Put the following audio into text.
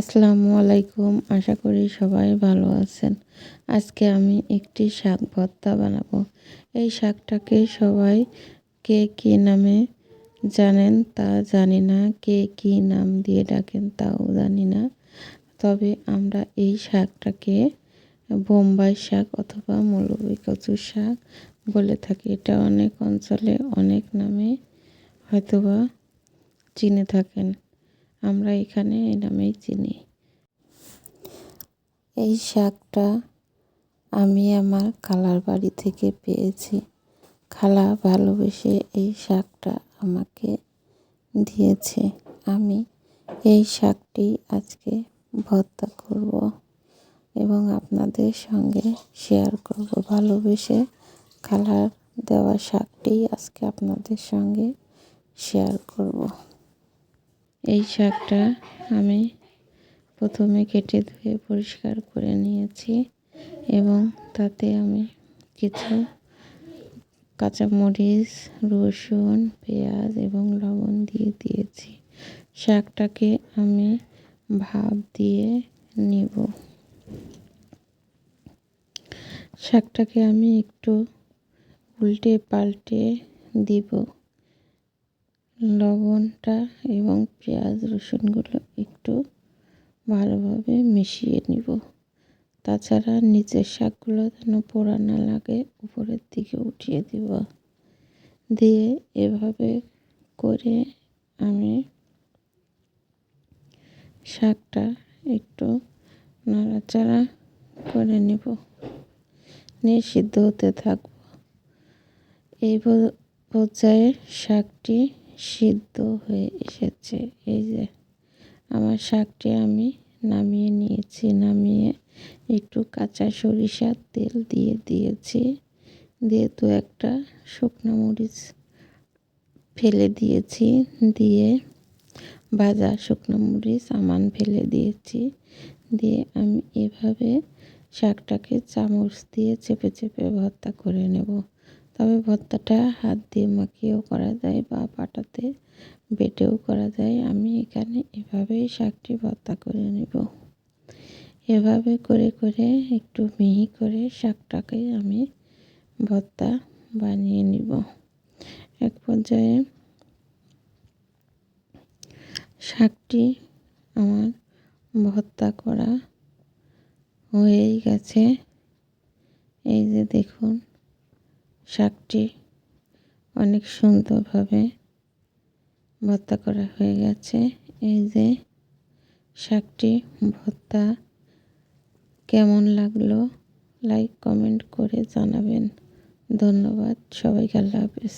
আসসালামু আলাইকুম। আশা করি সবাই ভালো আছেন। আজকে আমি একটি শাক ভর্তা বানাবো। এই শাকটাকে সবাই কে কী নামে জানেন তা জানি না। কে কী নাম দিয়ে ডাকেন তাও জানি না। তবে আমরা এই শাকটাকে বোম্বাই শাক অথবা মৌলবী কচুর শাক বলে থাকি। এটা অনেক অঞ্চলে অনেক নামে হয়তোবা চিনে থাকেন। আমরা এখানে এই নামেই চিনি। এই শাকটা আমি আমার খালার বাড়ি থেকে পেয়েছি। খালা ভালোবেসে এই শাকটা আমাকে দিয়েছে। আমি এই শাকটি আজকে ভর্তা করব এবং আপনাদের সঙ্গে শেয়ার করব। ভালোবেসে খালার দেওয়া শাকটি আজকে আপনাদের সঙ্গে শেয়ার করব। এই শাকটা আমি প্রথমে কেটে ধুয়ে পরিষ্কার করে নিয়েছি এবং তাতে আমি কিছু কাঁচামরিচ, রসুন, পেঁয়াজ এবং লবণ দিয়ে দিয়েছি। শাকটাকে আমি ভাপ দিয়ে নিব। শাকটাকে আমি একটু উল্টে পাল্টে দিব। লবণটা এবং পেঁয়াজ রসুনগুলো একটু ভালোভাবে মিশিয়ে নিব। তাছাড়া নিচের শাকগুলো যেন পোড়া না লাগে, উপরের দিকে উঠিয়ে দিব। দিয়ে এভাবে করে আমি শাকটা একটু নাড়াচাড়া করে নিব। নিয়ে সিদ্ধ হতে থাকব। এই পর্যায়ে শাকটি সিদ্ধ হয়ে এসেছে। এই যে, আমার শাকটি আমি নামিয়ে নিয়েছি। নামিয়ে একটু কাঁচা সরিষার তেল দিয়ে দিয়েছি। দিয়ে দু একটা শুকনো মরিচ ফেলে দিয়েছি, দিয়ে ভাজা শুকনো মরিচ, আমান ফেলে দিয়েছি। দিয়ে আমি এভাবে শাকটাকে চামচ দিয়ে চেপে চেপে ভর্তা করে নেব। তবে ভর্তাটা হাত দিয়ে মাখিয়েও করা যায় বা পাটাতে বেটেও করা যায়। আমি এখানে এভাবেই শাকটি ভর্তা করে নেব। এভাবে করে করে একটু মিহি করে শাকটাকে আমি ভর্তা বানিয়ে নিব। এক পর্যায়ে শাকটি আমার ভর্তা করা হয়েই গেছে। এই যে দেখুন শাকটি অনেক সুন্দরভাবে ভর্তা করা হয়ে গেছে। এই যে শাকটি ভর্তা কেমন লাগল লাইক কমেন্ট করে জানাবেন। ধন্যবাদ, সবাইকে আল্লাহ হাফেজ।